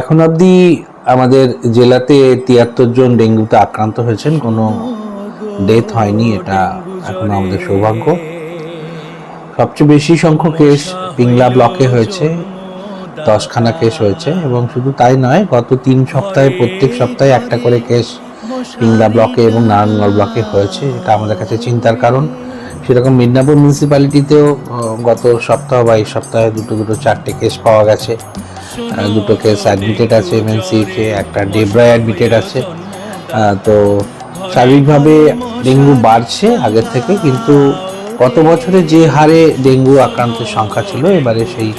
এখন অবধি আমাদের জেলাতে তিয়াত্তর জন ডেঙ্গুতে আক্রান্ত হয়েছেন, কোনো ডেথ হয়নি, এটা এখন আমাদের সৌভাগ্য। সবচেয়ে বেশি সংখ্যক কেস পিংলা ব্লকে হয়েছে, দশখানা কেস হয়েছে, এবং শুধু তাই নয়, গত তিন সপ্তাহে, প্রত্যেক সপ্তাহে একটা করে কেস পিংলা ব্লকে এবং নারায়ণগড় ব্লকে হয়েছে, এটা আমাদের কাছে চিন্তার কারণ। সেরকম মিদনাপুর মিউনিসিপ্যালিটিতেও গত সপ্তাহ বা এই সপ্তাহে দুটো দুটো চারটে কেস পাওয়া গেছে। দুটো কেস অ্যাডমিটেড আছে এমএনসিতে একটা ডেব্রায় অ্যাডমিটেড আছে। তো স্বাভাবিকভাবে ডেঙ্গু বাড়ছে আগের থেকে কিন্তু গত বছরে যে হারে ডেঙ্গু আক্রান্তের সংখ্যা ছিল এবারে সেই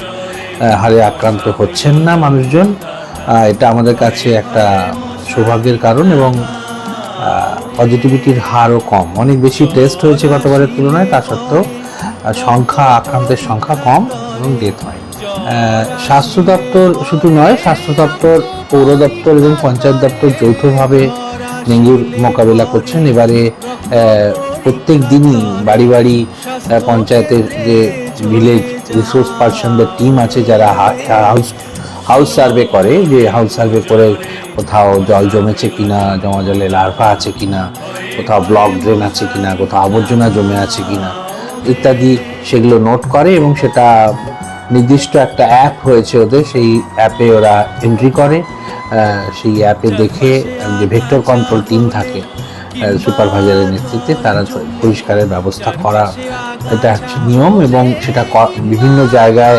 হারে আক্রান্ত হচ্ছেন না মানুষজন। এটা আমাদের কাছে একটা সৌভাগ্যের কারণ এবং পজিটিভিটির হারও কম। অনেক বেশি টেস্ট হয়েছে গতবারের তুলনায়, তা সত্ত্বেও সংখ্যা, আক্রান্তের সংখ্যা কম এবং ডেথ হয়। স্বাস্থ্য দপ্তর শুধু নয়, স্বাস্থ্য দপ্তর, পৌর দপ্তর এবং পঞ্চায়েত দপ্তর যৌথভাবে ডেঙ্গুর মোকাবিলা করছেন। এবারে প্রত্যেক দিনই বাড়ি বাড়ি পঞ্চায়েতের যে ভিলেজ রিসোর্স পার্সনদের টিম আছে যারা হাউস হাউস সার্ভে করে। যে হাউস সার্ভে করে কোথাও জল জমেছে কিনা, জমা জলে লার্ভা আছে কিনা, কোথাও ব্লক ড্রেন আছে কিনা, কোথাও আবর্জনা জমে আছে কিনা, ইত্যাদি সেগুলো নোট করে এবং সেটা নির্দিষ্ট একটা অ্যাপ হয়েছে ওদের, সেই অ্যাপে ওরা এন্ট্রি করে সেই অ্যাপে দেখে যে ভেক্টর কন্ট্রোল টিম থাকে সুপারভাইজারের নেতৃত্বে, তারা পরিষ্কারের ব্যবস্থা করা, এটা নিয়ম এবং সেটা বিভিন্ন জায়গায়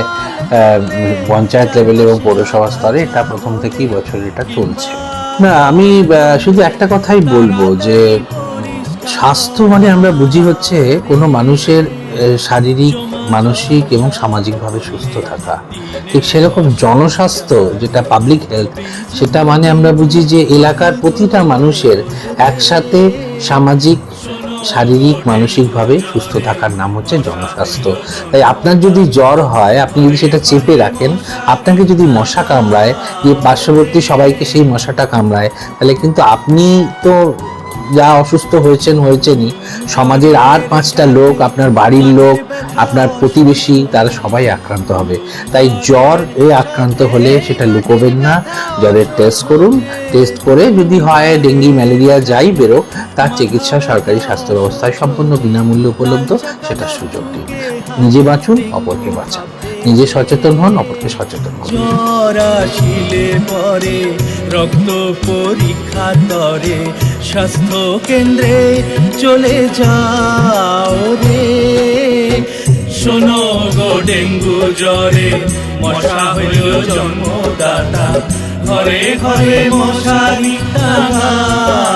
পঞ্চায়েত লেভেলে এবং পৌরসভা স্তরে এটা প্রথম থেকেই বছর এটা চলছে। না, আমি শুধু একটা কথাই বলব যে স্বাস্থ্য মানে আমরা বুঝি হচ্ছে কোনো মানুষের শারীরিক, মানসিক এবং সামাজিকভাবে সুস্থ থাকা। ঠিক সেরকম জনস্বাস্থ্য যেটা পাবলিক হেলথ সেটা মানে আমরা বুঝি যে এলাকার প্রতিটা মানুষের একসাথে সামাজিক শারীরিক, মানসিকভাবে সুস্থ থাকার নাম হচ্ছে জনস্বাস্থ্য। তাই আপনার যদি জ্বর হয়, আপনি যদি সেটা চেপে রাখেন, আপনাকে যদি মশা কামড়ায়, যে পার্শ্ববর্তী সবাইকে সেই মশাটা কামড়ায়, তাহলে কিন্তু আপনি তো যা অসুস্থ হয়েছেন, হয়েছেনই। সমাজের আর পাঁচটা লোক, আপনার বাড়ির লোক, আপনার প্রতিবেশী, তারা সবাই আক্রান্ত হবে। তাই জ্বর এ আক্রান্ত হলে সেটা লুকোবেন না। জ্বরের টেস্ট করুন। টেস্ট করে যদি হয়, ডেঙ্গি, ম্যালেরিয়া যাই বেরোক, তার চিকিৎসা সরকারি স্বাস্থ্য ব্যবস্থায় সম্পূর্ণ বিনামূল্যে উপলব্ধ, সেটা সুযোগ দিন। নিজে বাঁচুন, অপরকে বাঁচান। নিজে সচেতন হন, অপরকে সচেতন পরে রক্ত পরীক্ষা তরে স্বাস্থ্য কেন্দ্রে চলে যাও রে। শোনো গো ডেঙ্গু জ্বরে, মশা হইল জন্মদাতা। ঘরে ঘরে মশারি টাঙাও